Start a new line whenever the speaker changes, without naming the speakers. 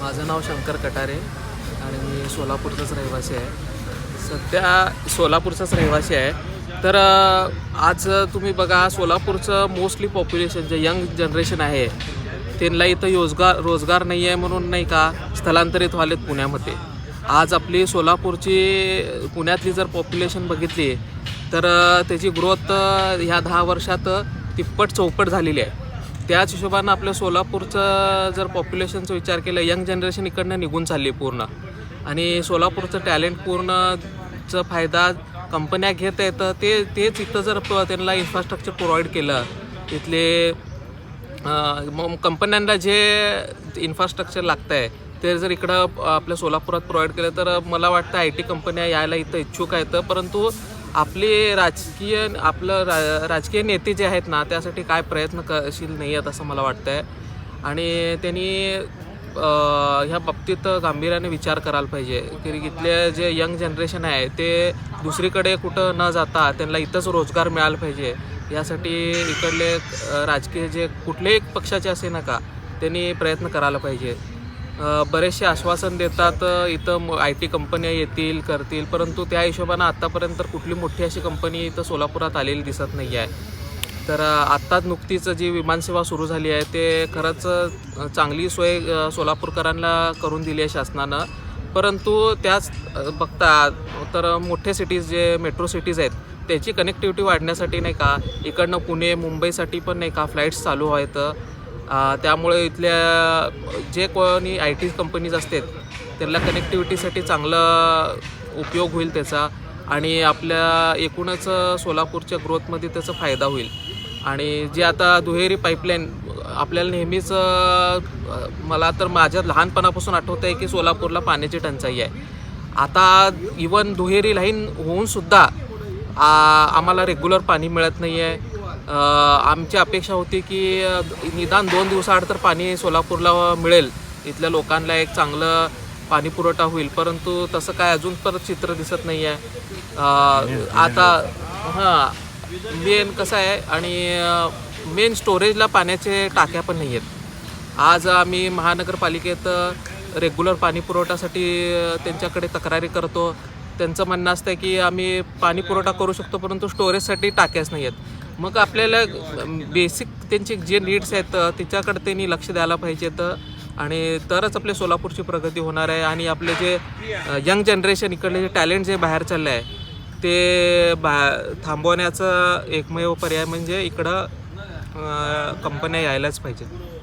माझं नाव शंकर कटारे आणि मी सोलापूरचाच रहिवासी आहे. सध्या सोलापूरचाच रहिवासी आहे. तर आज तुम्ही बघा सोलापूरचं मोस्टली पॉप्युलेशन जे यंग जनरेशन आहे त्यांना इथं रोजगार रोजगार नाही आहे म्हणून नाही का स्थलांतरित व्हालेत पुण्यामध्ये. आज आपली सोलापूरची पुण्यातली जर पॉप्युलेशन बघितली तर त्याची ग्रोथ ह्या दहा वर्षात तिप्पट चौपट झालेली आहे. त्याच हिशोबानं आपल्या सोलापूरचं जर पॉप्युलेशनचा विचार केला यंग जनरेशन इकडनं निघून चालली पूर्ण. आणि सोलापूरचं टॅलेंट पूर्णचं फायदा कंपन्या घेत आहेत ते तेच इथं जर त्यांना इन्फ्रास्ट्रक्चर प्रोव्हाइड केलं तिथले मग कंपन्यांना जे इन्फ्रास्ट्रक्चर लागतं आहे ते जर इकडं आपल्या सोलापुरात प्रोव्हाइड केलं तर मला वाटतं आय टी कंपन्या यायला इथं इच्छुक आहेत. परंतु आपले राजकीय आपलं रा राजकीय नेते जे आहेत ना त्यासाठी काय प्रयत्न करशील नाही आहेत असं मला वाटतं आहे आणि त्यांनी ह्या बाबतीत गांभीर्याने विचार करायला पाहिजे. की इथले जे यंग जनरेशन आहे ते दुसरीकडे कुठं न जाता त्यांना इथंच रोजगार मिळाला पाहिजे. यासाठी इकडले राजकीय जे कुठलेही पक्षाचे असे नका त्यांनी प्रयत्न करायला पाहिजे. बरेचसे आश्वासन देतात इथं आय टी कंपन्या येतील करतील परंतु त्या हिशोबानं आत्तापर्यंत कुठली मोठी अशी कंपनी इथं सोलापुरात आलेली दिसत नाही आहे तर आत्ताच नुकतीच जी विमानसेवा सुरू झाली आहे ते खरंच चांगली सोय सोलापूरकरांना करून दिली आहे शासनानं. परंतु त्याच बघता तर मोठे सिटीज जे मेट्रो सिटीज आहेत त्याची कनेक्टिव्हिटी वाढण्यासाठी नाही का इकडनं पुणे मुंबईसाठी पण नाही का फ्लाईट्स चालू आहेत. त्यामुळे इथल्या जे कोणी आय टी कंपनीज असतात त्यांना कनेक्टिव्हिटीसाठी चांगला उपयोग होईल त्याचा आणि आपल्या एकूणच सोलापूरच्या ग्रोथमध्ये त्याचा फायदा होईल. आणि जे आता दुहेरी पाईपलाईन आपल्याला नेहमीच मला तर माझ्या लहानपणापासून आठवत आहे की सोलापूरला पाण्याची टंचाई आहे. आता इवन दुहेरी लाईन होऊनसुद्धा आम्हाला रेग्युलर पाणी मिळत नाही आहे आमची अपेक्षा होती की निदान दोन दिवसाआड तर पाणी सोलापूरला मिळेल. इथल्या लोकांना एक चांगलं पाणी पुरवठा होईल. परंतु तसं काय अजून परत चित्र दिसत नाही आहे आता हां मेन कसं आहे आणि मेन स्टोरेजला पाण्याचे टाक्या पण नाही आहेत आज आम्ही महानगरपालिकेत रेग्युलर पाणी पुरवठ्यासाठी त्यांच्याकडे तक्रारी करतो. त्यांचं म्हणणं असतं की आम्ही पाणी पुरवठा करू शकतो परंतु स्टोरेजसाठी टाक्याच नाही आहेत मग आपल्याला बेसिक त्यांचे जे नीड्स आहेत अ, त्याच्याकडे त्यांनी लक्ष द्यायला पाहिजेत आणि तरच आपल्या सोलापूरची प्रगती होणार आहे. आणि आपले जे यंग जनरेशन इकडले जे टॅलेंट जे बाहेर चाललं आहे ते बा थांबवण्याचा एकमेव पर्याय म्हणजे इकडं कंपन्या यायलाच पाहिजेत